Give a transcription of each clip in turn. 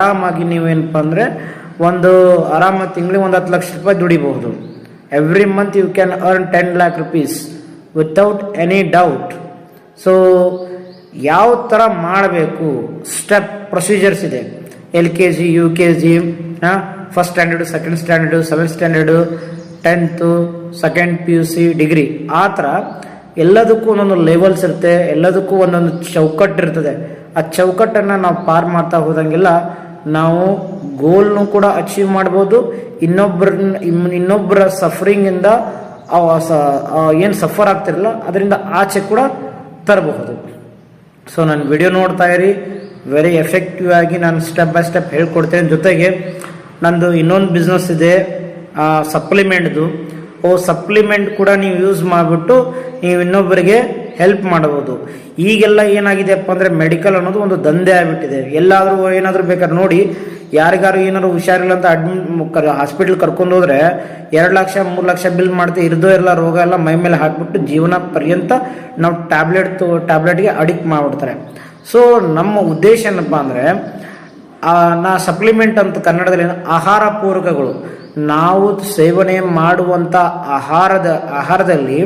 ಆರಾಮಾಗಿ ನೀವೇನಪ್ಪ ಅಂದರೆ ಒಂದು ಆರಾಮ ತಿಂಗಳಿಗೆ ಒಂದು ಹತ್ತು ಲಕ್ಷ ರೂಪಾಯಿ ದುಡಿಬಹುದು. Every month you can earn ten lakh rupees without any doubt so ಯಾವ ಥರ ಮಾಡಬೇಕು? ಸ್ಟೆಪ್ ಪ್ರೊಸೀಜರ್ಸ್ ಇದೆ. L K G, U K G first standard second standard seventh standard tenth second P U C degree ಆ ಥರ ಎಲ್ಲದಕ್ಕೂ ಒಂದೊಂದು levels ಇರುತ್ತೆ, ಎಲ್ಲದಕ್ಕೂ ಒಂದೊಂದು ಚೌಕಟ್ಟು ಇರ್ತದೆ ಆ ಚೌಕಟ್ಟನ್ನು ನಾವು ಪಾರ್ ಮಾಡ್ತಾ ಹೋದಂಗೆಲ್ಲ ನಾವು ಗೋಲ್ನು ಕೂಡ ಅಚೀವ್ ಮಾಡ್ಬೋದು. ಇನ್ನೊಬ್ಬರ ಇನ್ನೊಬ್ಬರ ಸಫರಿಂಗಿಂದ ಏನು ಸಫರ್ ಆಗ್ತಿರಲ್ಲ, ಅದರಿಂದ ಆಚೆ ಕೂಡ ತರಬಹುದು. ಸೊ ನಾನು ವಿಡಿಯೋ ನೋಡ್ತಾ ಇರಿ. ವೆರಿ ಎಫೆಕ್ಟಿವ್ ಆಗಿ ನಾನು ಸ್ಟೆಪ್ ಬೈ ಸ್ಟೆಪ್ ಹೇಳ್ಕೊಡ್ತೇನೆ. ಜೊತೆಗೆ ನಂದು ಇನ್ನೊಂದು ಬಿಸ್ನೆಸ್ ಇದೆ ಸಪ್ಲಿಮೆಂಟ್ದು ಓ ಸಪ್ಲಿಮೆಂಟ್ ಕೂಡ ನೀವು ಯೂಸ್ ಮಾಡಿಬಿಟ್ಟು, ನೀವು ಇನ್ನೊಬ್ಬರಿಗೆ ಹೆಲ್ಪ್ ಮಾಡಬಹುದು. ಈಗೆಲ್ಲ ಏನಾಗಿದೆಪ್ಪ ಅಂದರೆ ಮೆಡಿಕಲ್ ಅನ್ನೋದು ಒಂದು ದಂಧೆ ಆಗಿಬಿಟ್ಟಿದೆ. ಎಲ್ಲಾದರೂ ಏನಾದರೂ ಬೇಕಾದ್ರೆ ನೋಡಿ ಯಾರಿಗಾರು ಏನಾದ್ರು ಹುಷಾರಿಲ್ಲ ಅಂತ ಅಡ್ಮಿಟ್ ಹಾಸ್ಪಿಟ್ಲ್ ಕರ್ಕೊಂಡು ಹೋದ್ರೆ ಎರಡು ಲಕ್ಷ, ಮೂರು ಲಕ್ಷ ಬಿಲ್ ಮಾಡ್ತಾ ಇರ್ದೋ ಎಲ್ಲ ರೋಗ ಎಲ್ಲ ಮೈ ಮೇಲೆ ಹಾಕ್ಬಿಟ್ಟು ಜೀವನ ಪರ್ಯಂತ ನಾವು ಟ್ಯಾಬ್ಲೆಟ್ ಟ್ಯಾಬ್ಲೆಟ್ಗೆ ಅಡಿಕ್ಟ್ ಮಾಡಿಬಿಡ್ತಾರೆ. ಸೊ ನಮ್ಮ ಉದ್ದೇಶ ಏನಪ್ಪ ಅಂದರೆ ನಾ ಸಪ್ಲಿಮೆಂಟ್ ಅಂತ ಕನ್ನಡದಲ್ಲಿ ಆಹಾರ ಪೂರಕಗಳು. ನಾವು ಸೇವನೆ ಮಾಡುವಂಥ ಆಹಾರದ ಆಹಾರದಲ್ಲಿ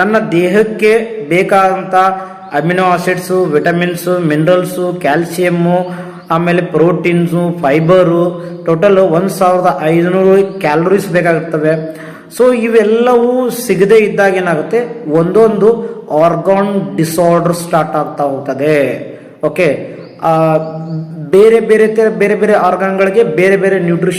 ನನ್ನ ದೇಹಕ್ಕೆ ಬೇಕಾದಂಥ amino acids, vitamins, minerals, calcium, ಆಮೇಲೆ ಪ್ರೋಟೀನ್ಸು, ಫೈಬರು, ಟೋಟಲ್ ಒಂದು ಸಾವಿರದ ಐದುನೂರು ಕ್ಯಾಲೋರೀಸ್ ಬೇಕಾಗುತ್ತವೆ ಸೊ ಇವೆಲ್ಲವೂ ಸಿಗದೇ ಇದ್ದಾಗ ಏನಾಗುತ್ತೆ? ಒಂದೊಂದು ಆರ್ಗಾನ್ ಡಿಸಾರ್ಡರ್ ಸ್ಟಾರ್ಟ್ ಆಗ್ತಾ ಹೋಗ್ತದೆ. ಓಕೆ ಬೇರೆ ಬೇರೆ ಬೇರೆ ಬೇರೆ ಆರ್ಗಾನ್ಗಳಿಗೆ ಬೇರೆ ಬೇರೆ ನ್ಯೂಟ್ರಿಷನ್